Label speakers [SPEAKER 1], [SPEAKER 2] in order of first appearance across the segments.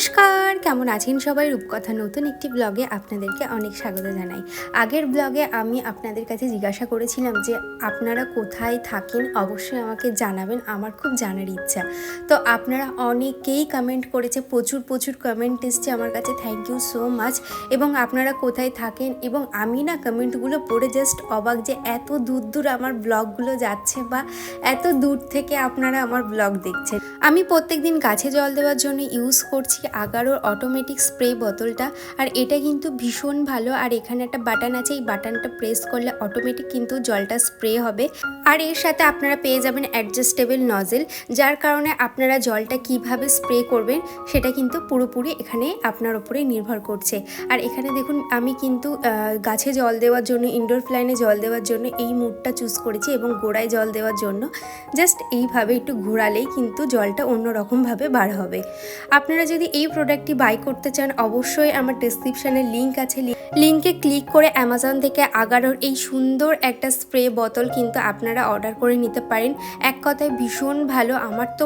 [SPEAKER 1] নমস্কার কেমন আছেন সবাই? রূপকথা নতুন একটি ব্লগে আপনাদেরকে অনেক স্বাগত জানাই। আগের ব্লগে আমি আপনাদের কাছে জিজ্ঞাসা করেছিলাম যে, আপনারা কোথায় থাকেন? অবশ্যই আমাকে জানাবেন, আমার খুব জানার ইচ্ছা। তো আপনারা অনেকেই কমেন্ট করেছে, প্রচুর প্রচুর কমেন্ট এসছে আমার কাছে থ্যাংক ইউ সো মাচ এবং আপনারা কোথায় থাকেন? এবং আমি না কমেন্টগুলো পড়ে জাস্ট অবাক যে, এত দূর দূর আমার ব্লগগুলো যাচ্ছে বা এত দূর থেকে আপনারা আমার ব্লগ দেখছেন। আমি প্রত্যেকদিন গাছে জল দেওয়ার জন্য ইউজ করছি, আগারোর অটোমেটিক স্প্রে বোতলটা আর এটা কিন্তু ভীষণ ভালো। আর এখানে একটা বাটন আছে, এই বাটনটা প্রেস করলে অটোমেটিক কিন্তু জলটা স্প্রে হবে। আর এর সাথে আপনারা পেয়ে যাবেন অ্যাডজাস্টেবল নজেল যার কারণে আপনারা জলটা কীভাবে স্প্রে করবেন, সেটা কিন্তু পুরোপুরি এখানে আপনার উপরে নির্ভর করছে। আর এখানে দেখুন, আমি কিন্তু গাছে জল দেওয়ার জন্য ইনডোর প্ল্যানে জল দেওয়ার জন্য এই মুডটা চুজ করেছি এবং গোড়ায় জল দেওয়ার জন্য। জাস্ট এইভাবে একটু ঘোরালেই কিন্তু জলটা অন্যরকমভাবে বার হবে। আপনারা যদি এই প্রোডাক্টটি বাই করতে চান, অবশ্যই আমার ডিসক্রিপশানে লিঙ্ক আছে। লিঙ্কে ক্লিক করে অ্যামাজন থেকে আগারোর এই সুন্দর একটা স্প্রে বোতল কিন্তু আপনারা অর্ডার করে নিতে পারেন। এক কথায় ভীষণ ভালো, আমার তো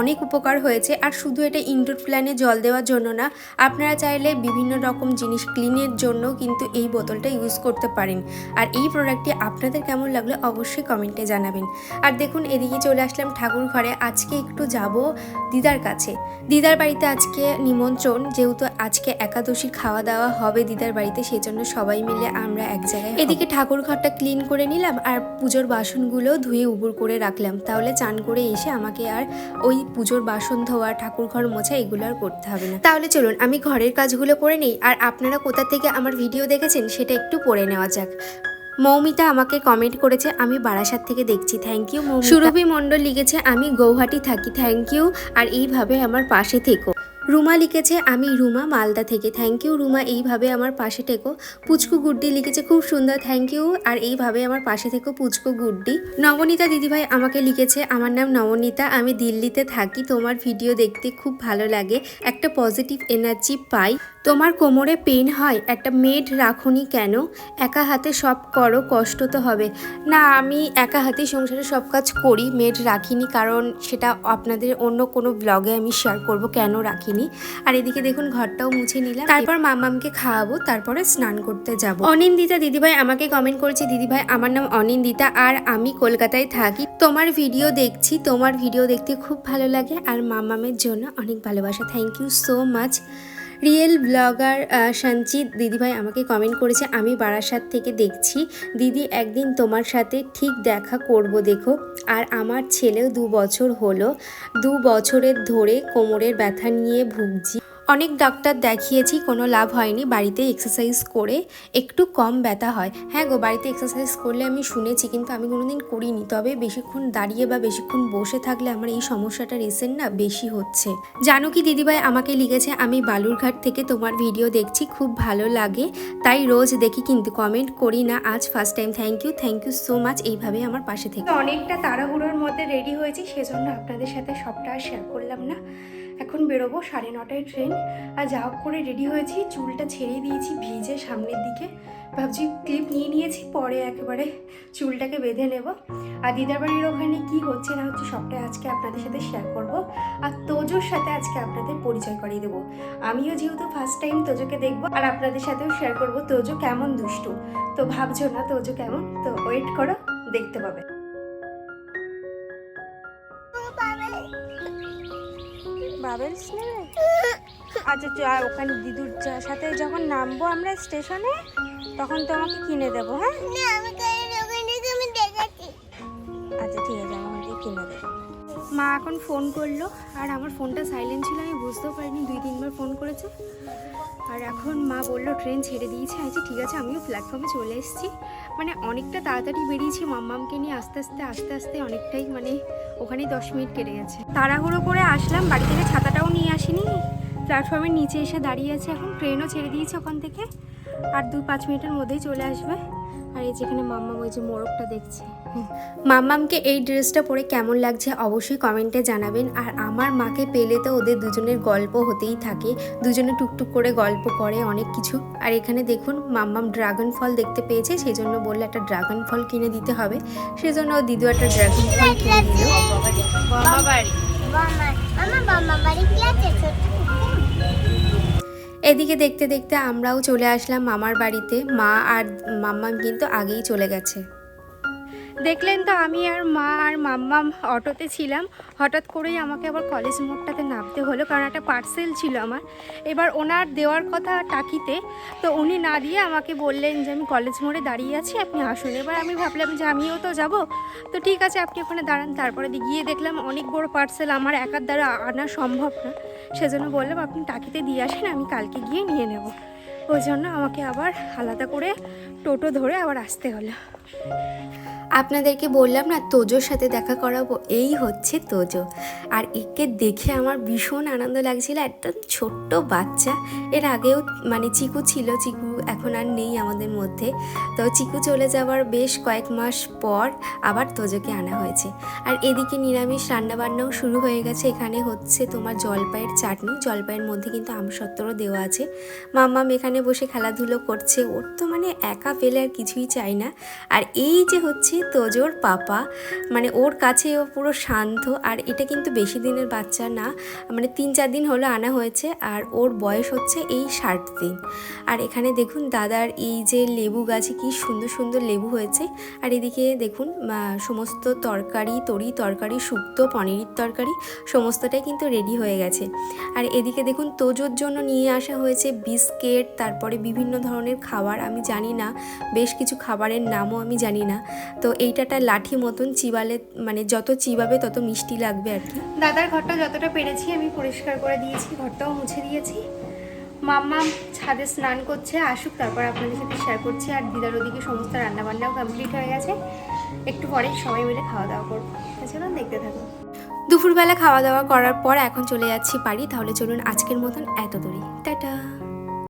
[SPEAKER 1] অনেক উপকার হয়েছে আর শুধু এটা ইনডোর প্ল্যানে জল দেওয়ার জন্য না, আপনারা চাইলে বিভিন্ন রকম জিনিস ক্লিনের জন্য কিন্তু এই বোতলটা ইউজ করতে পারেন। আর এই প্রোডাক্টটি আপনাদের কেমন লাগল অবশ্যই কমেন্টে জানাবেন। আর দেখুন, এদিকে চলে আসলাম ঠাকুর ঘরে। আজকে একটু যাব দিদার কাছে। দিদার বাড়িতে আজকে নিমন্ত্রণ, যেহেতু আজকে একাদশী খাওয়া দাওয়া হবে দিদার বাড়িতে সেই জন্য সবাই মিলে আমরা এক জায়গায় এদিকে ঠাকুর ঘরটা ক্লিন করে নিলাম আর পুজোর বাসনগুলো ধুয়ে উবুর করে রাখলাম। তাহলে চান করে এসে আমাকে আর ওই পুজোর বাসন ধোয়া, ঠাকুর ঘর মোছা, এগুলো আর করতে হবে না। তাহলে চলুন, আমি ঘরের কাজগুলো করে নিই, আর আপনারা কোথা থেকে আমার ভিডিও দেখেছেন সেটা একটু পড়ে নেওয়া যাক। মৌমিতা আমাকে কমেন্ট করেছে, আমি বারাসাত থেকে দেখছি থ্যাংক ইউ সুরভি মন্ডল লিখেছে, আমি গৌহাটি থাকি থ্যাংক ইউ আর এইভাবে আমার পাশে থেকো। রুমা লিখেছে, আমি রুমা, মালদা থেকে। থ্যাংক ইউ রুমা, এইভাবে আমার পাশে থেকো। পুচকু গুড্ডি লিখেছে, খুব সুন্দর থ্যাংক ইউ আর এইভাবে আমার পাশে থেকো পুচকু গুড্ডি। নবনীতা দিদিভাই আমাকে লিখেছে, আমার নাম নবনীতা, আমি দিল্লিতে থাকি, তোমার ভিডিও দেখতে খুব ভালো লাগে। একটা পজিটিভ এনার্জি পাই। তোমার কোমরে পেন হয়, একটা মেড রাখুনি কেন? একা হাতে সব করো, কষ্ট তো হবে। না, আমি একা হাতে সংসারে সব কাজ করি, মেড রাখিনি, কারণ সেটা আপনাদের অন্য কোনো ব্লগে আমি শেয়ার করব, কেন রাখিনি? আর এদিকে দেখুন, ঘরটাও মুছে নিলাম। তারপর মামামকে খাওয়াবো, তারপরে স্নান করতে যাব। অনিন্দিতা দিদিভাই আমাকে কমেন্ট করেছে, দিদিভাই, আমার নাম অনিন্দিতা, আর আমি কলকাতায় থাকি। তোমার ভিডিও দেখছি, তোমার ভিডিও দেখতে খুব ভালো লাগে, আর মামামের জন্য অনেক ভালোবাসা। Thank you so much real blogger Sanchit দিদিভাই আমাকে কমেন্ট করেছে, আমি বারাসাত থেকে দেখছি। দিদি, একদিন তোমার সাথে ঠিক দেখা করব, দেখো। আর আমার ছেলেও দু বছর হলো। দু বছরের ধরে কোমরের ব্যথা নিয়ে ভুগছি। অনেক ডাক্তার দেখিয়েছি, কোনো লাভ হয়নি। বাড়িতে এক্সারসাইজ করে একটু কম ব্যথা হয়। হ্যাঁ গো, বাড়িতে এক্সারসাইজ করলে আমি শুনেছি, কিন্তু আমি কোনো দিন করিনি। তবে বেশিক্ষণ দাঁড়িয়ে বা বেশিক্ষণ বসে থাকলে আমার এই সমস্যাটা রিসেন্ট না বেশি হচ্ছে। জানো কি দিদিভাই, আমাকে লিখেছে, আমি বালুরঘাট থেকে তোমার ভিডিও দেখছি, খুব ভালো লাগে। তাই রোজ দেখি, কিন্তু কমেন্ট করি না। আজ first time thank you thank you so much এইভাবে আমার পাশে থেকে। অনেকটা তাড়াহুড়োর মধ্যে রেডি হয়েছি, সেজন্য আপনাদের সাথে সবটা শেয়ার করলাম না। এখন বেরোবো সাড়ে নটায় ট্রেন। আর যা হোক করে রেডি হয়েছি, চুলটা ছেড়ে দিয়েছি ভিজে সামনের দিকে। ভাবছি ক্লিপ নিয়ে নিয়েছি, পরে একেবারে চুলটাকে বেঁধে নেব। আর দিদার বাড়ির ওখানে কি হচ্ছে না হচ্ছে সবটাই আজকে আপনাদের সাথে শেয়ার করব। আর তোজোর সাথে আজকে আপনাদের পরিচয় করিয়ে দেবো। আমিও যেহেতু ফার্স্ট টাইম তোজোকে দেখব, আর আপনাদের সাথেও শেয়ার করব তোজো কেমন দুষ্টু। তো ভাবছ না তোজো কেমন? তো ওয়েট করো, দেখতে পাবে। বাবেলস নেবে আচ্ছা আর ওখানে দিদুর সাথে যখন নামবো আমরা স্টেশনে তখন তোমাকে কিনে দেবো হ্যাঁ? আচ্ছা ঠিক আছে আমি ওখান কিনে দেবো। মা এখন ফোন করল আর আমার ফোনটা সাইলেন্ট ছিল আমি বুঝতেও পারিনি দুই তিনবার ফোন করেছে। আর এখন মা বলল, ট্রেন ছেড়ে দিয়েছে আচ্ছা ঠিক আছে, আমিও প্ল্যাটফর্মে চলে এসেছি। মানে অনেকটা তাড়াতাড়ি বেরিয়েছি, মাম্মামকে নিয়ে আস্তে আস্তে আস্তে আস্তে অনেকটাই মানে ওখানেই দশ মিনিট কেটে গেছে। তাড়াহুড়ো করে আসলাম, বাড়ি থেকে ছাতাটাও নিয়ে আসিনি। প্ল্যাটফর্মের নিচে এসে দাঁড়িয়ে আছে এখন, ট্রেনও ছেড়ে দিয়েছে ওখান থেকে। আর দু পাঁচ মিনিটের মধ্যেই চলে আসবে। আর এই যেখানে মাম্মাম ওই যে মোরগটা দেখছে। মাম্মামকে এই ড্রেসটা পরে কেমন লাগছে অবশ্যই কমেন্টে জানাবেন। আর আমার মাকে পেলে তো ওদের দুজনের গল্প হতেই থাকে। দুজনে টুকটুক করে গল্প করে অনেক কিছু। আর এখানে দেখুন, মাম্মাম ড্রাগন ফল দেখতে পেয়েছে সেই জন্য বললে একটা ড্রাগন ফল কিনে দিতে হবে। সেজন্য দিদু একটা ড্রাগন ফল কিনে দিল। এদিকে দেখতে দেখতে আমরাও চলে আসলাম মামার বাড়িতে। মা আর মাম্মাম কিন্তু আগেই চলে গেছে। দেখলেন তো আমি আর মা আর মাম্মাম অটোতে ছিলাম। হঠাৎ করেই আমাকে আবার কলেজ মোড়টাতে নামতে হলো, কারণ একটা পার্সেল ছিল আমার। এবার ওনার দেওয়ার কথা টাকিতে, তো উনি না দিয়ে আমাকে বললেন যে, আমি কলেজ মোড়ে দাঁড়িয়ে আছি, আপনি আসুন। এবার আমি ভাবলাম যে, আমিও তো যাব। তো ঠিক আছে, আপনি ওখানে দাঁড়ান। তারপরে গিয়ে দেখলাম অনেক বড় পার্সেল আমার একার দ্বারা আনা সম্ভব না। সেজন্য বললাম, আপনি টাকিতে দিয়ে আসেন, আমি কালকে গিয়ে নিয়ে নেব। ওই জন্য আমাকে আবার আলাদা করে টোটো ধরে আবার আসতে হলো। আপনাদেরকে বললাম না, তোজোর সাথে দেখা করাবো। এই হচ্ছে তোজো। আর একে দেখে আমার ভীষণ আনন্দ লাগছিল। একদম ছোট্ট বাচ্চা। এর আগেও মানে চিকু ছিল, চিকু এখন আর নেই আমাদের মধ্যে। তো চিকু চলে যাওয়ার বেশ কয়েক মাস পর আবার তোজোকে আনা হয়েছে। আর এদিকে নিরামিষ রান্নাবান্নাও শুরু হয়ে গেছে। এখানে হচ্ছে তোমার জলপাইয়ের চাটনি। জলপাইয়ের মধ্যে কিন্তু আমসত্তরও দেওয়া আছে। মাম্মাম এখানে বসে খেলাধুলো করছে। ওর তো মানে একা পেলে আর কিছুই চাই না। আর এই যে হচ্ছে তোজোর পাপা। মানে ওর কাছে ও পুরো শান্ত, আর এটা কিন্তু বেশি দিনের বাচ্চা না। মানে তিন চার দিন হলো আনা হয়েছে, আর ওর বয়স হচ্ছে এই ষাট দিন। আর এখানে দেখুন দাদার এই যে লেবু গাছে কি সুন্দর সুন্দর লেবু হয়েছে। আর এদিকে দেখুন সমস্ত তরকারি, তরি তরকারি, শুক্তো, পনিরের তরকারি, সমস্তটাই কিন্তু রেডি হয়ে গেছে। আর এদিকে দেখুন তোজোর জন্য নিয়ে আসা হয়েছে বিস্কিট, তারপরে বিভিন্ন ধরনের খাবার, আমি জানি না। বেশ কিছু খাবারের নামও আমি জানি না। তো এইটাটা লাঠি মতন চিবালে মানে যত চিবাবে তত মিষ্টি লাগবে আর কি। দাদার ঘরটা যতটা পেরেছি আমি পরিষ্কার করে দিয়েছি ঘরটাও মুছে দিয়েছি। মাম্মা ছাদে স্নান করছে আসুক তারপর আপনাদের সাথে শেয়ার করছি। আর দিদার ওদিকে সমস্ত রান্নাবান্নাও কমপ্লিট হয়ে গেছে। একটু পরে সবাই মিলে খাওয়া দাওয়া করব। তো দেখতে থাকুন। দুপুরবেলা খাওয়া দাওয়া করার পর এখন চলে যাচ্ছি বাড়ি তাহলে চলুন আজকের মতন এত দূরই টাটা।